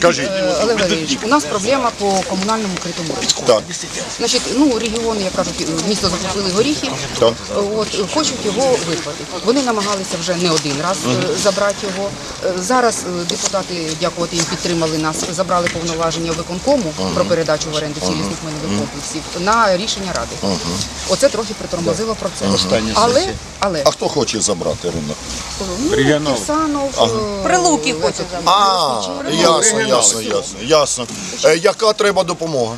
Кажіть. Е, Олег Валерійович, у нас проблема по комунальному критому ринку. Так. Значить, ну регіон, як кажуть, місто закупили горіхи, Так. От хочуть його виплатити. Вони намагалися вже не один раз е, забрати його. Е, Зараз е, депутати, дякувати їм, підтримали нас, забрали повноваження виконкому про передачу в оренду цілісних майнових комплексів на рішення ради. Оце трохи притормозило процес. Але, але А хто хоче забрати ринок? ну, Кирсанов, е, Прилуки хочуть забрати. А, ясно, ясно, ясно, ясно. Е, Яка треба допомога?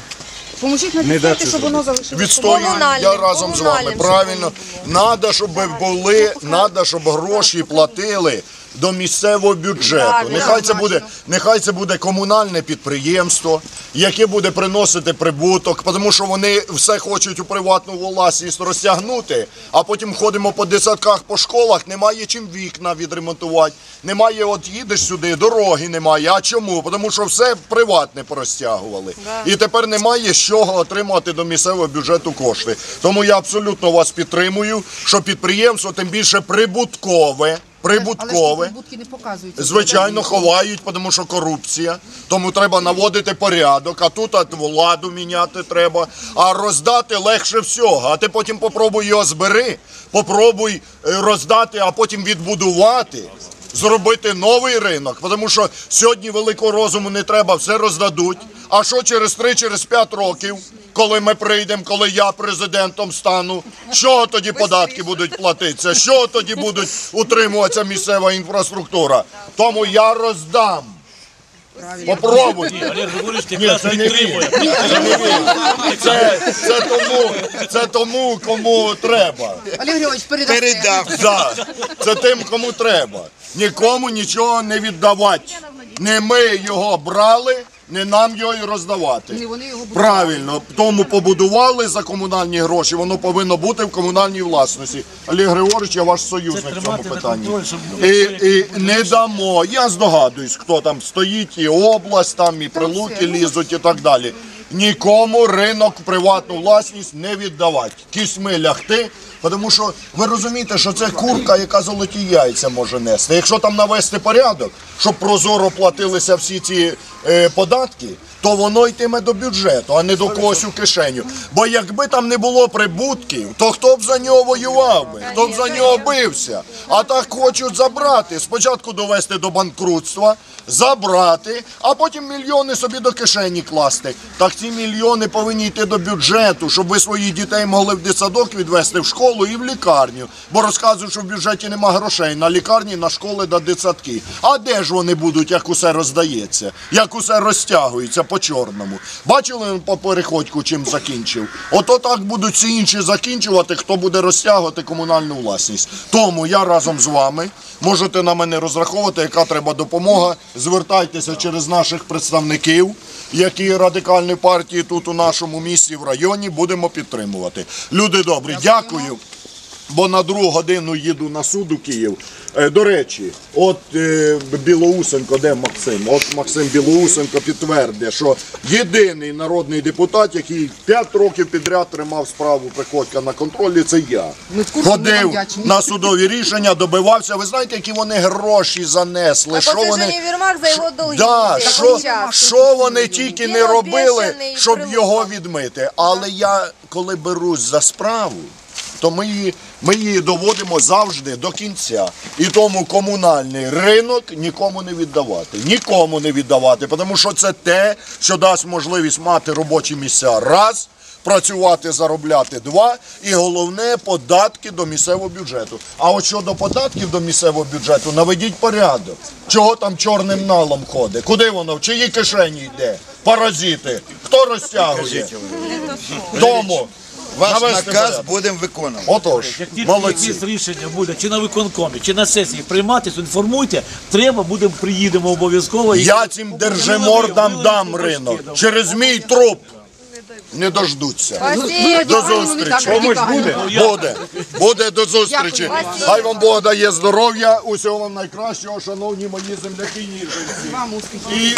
Поможіть написати, щоб воно залишилося. Відстоюю, я разом з вами. комунальним, Правильно. Надо, щоб були, надо, щоб гроші платили до місцевого бюджету. Правильно. Нехай це буде, нехай це буде комунальне підприємство, яке буде приносити прибуток, тому що вони все хочуть у приватну власність розтягнути, а потім ходимо по десятках по школах, немає чим вікна відремонтувати, немає, от їдеш сюди, дороги немає. А чому? Тому що все приватне порозтягували. І тепер немає з чого отримати до місцевого бюджету кошти. Тому я абсолютно вас підтримую, що підприємство, тим більше прибуткове. Прибуткове. Прибутки не показуються. Звичайно, ховають, тому що корупція. Тому треба наводити порядок, а тут от владу міняти треба. А роздати легше всього. А ти потім попробуй його збери, попробуй е, роздати, а потім відбудувати. Зробити новий ринок, тому що сьогодні великого розуму не треба, все роздадуть. А що через 3 через 5 років, коли ми прийдемо, коли я президентом стану, що тоді податки будуть платитися? Що тоді будуть утримуватися місцева інфраструктура? Тому я роздам. Попробуй. Олег Григорьович якраз це підтримує. Це. Тому, це тому, кому треба. Олег Григорьович, передасте. Да. Це тим, кому треба. Нікому нічого не віддавати. Не ми його брали, не нам його і роздавати. Ні, вони його. Правильно, тому побудували за комунальні гроші, воно повинно бути в комунальній власності. Олег Григорович, я ваш союзник в цьому питанні. контроль, І, і не дамо. Я здогадуюсь, хто там стоїть, і область там, і прилуки лізуть, і так далі. Нікому ринок приватну власність не віддавати. Кісьми лягти, тому що ви розумієте, що це курка, яка золоті яйця може нести. Якщо там навести порядок, щоб прозоро платилися всі ці е, податки, то воно йтиме до бюджету, а не до когось у кишеню. Бо якби там не було прибутків, то хто б за нього воював би, хто б за нього бився. А так хочуть забрати. Спочатку довести до банкрутства, забрати, а потім мільйони собі до кишені класти. Так ці мільйони повинні йти до бюджету, щоб ви своїх дітей могли в дитсадок відвести в школу і в лікарню. Бо розказують, що в бюджеті нема грошей на лікарні, на школи та дитсадки. А де ж вони будуть, як усе роздається, як усе розтягується по чорному? Бачили по переходьку, чим закінчив? Ото так будуть всі інші закінчувати, хто буде розтягувати комунальну власність. Тому я разом з вами можете на мене розраховувати, яка треба допомога. Звертайтеся через наших представників, які радикальні партії тут у нашому місті, в районі, будемо підтримувати. Люди добрі, дякую. Бо на другу годину їду на суд у Київ. Е, До речі, от е, Білоусенко, де Максим? От Максим Білоусенко підтвердить, що єдиний народний депутат, який 5 років підряд тримав справу Приходька на контролі, це я. Ми Ходив на судові рішення, добивався. Ви знаєте, які вони гроші занесли? А що вони... Вірмак за його долги. Да, що, що вони тільки не робили, щоб його відмити. Але я, коли берусь за справу, то ми її, ми її доводимо завжди до кінця. І тому комунальний ринок нікому не віддавати. Нікому не віддавати, тому що це те, що дасть можливість мати робочі місця. Раз. Працювати, заробляти два, і головне податки до місцевого бюджету. А от щодо податків до місцевого бюджету, наведіть порядок. Чого там чорним налом ходить? Куди воно? В чиї кишені йде? Паразити. Хто розтягує? Тому Ваш навести наказ порядок. будемо виконувати. Отож, Як тільки молодці. якесь рішення буде, чи на виконкомі, чи на сесії прийматися, інформуйте, треба, будемо, приїдемо обов'язково. і- Я цим держимордам дам ринок. Через мій труп не дождуться. Спасибо. До зустрічі. буде? Буде. Буде до зустрічі. Хай вам Бог дає здоров'я. Усього вам найкращого, шановні мої земляки. І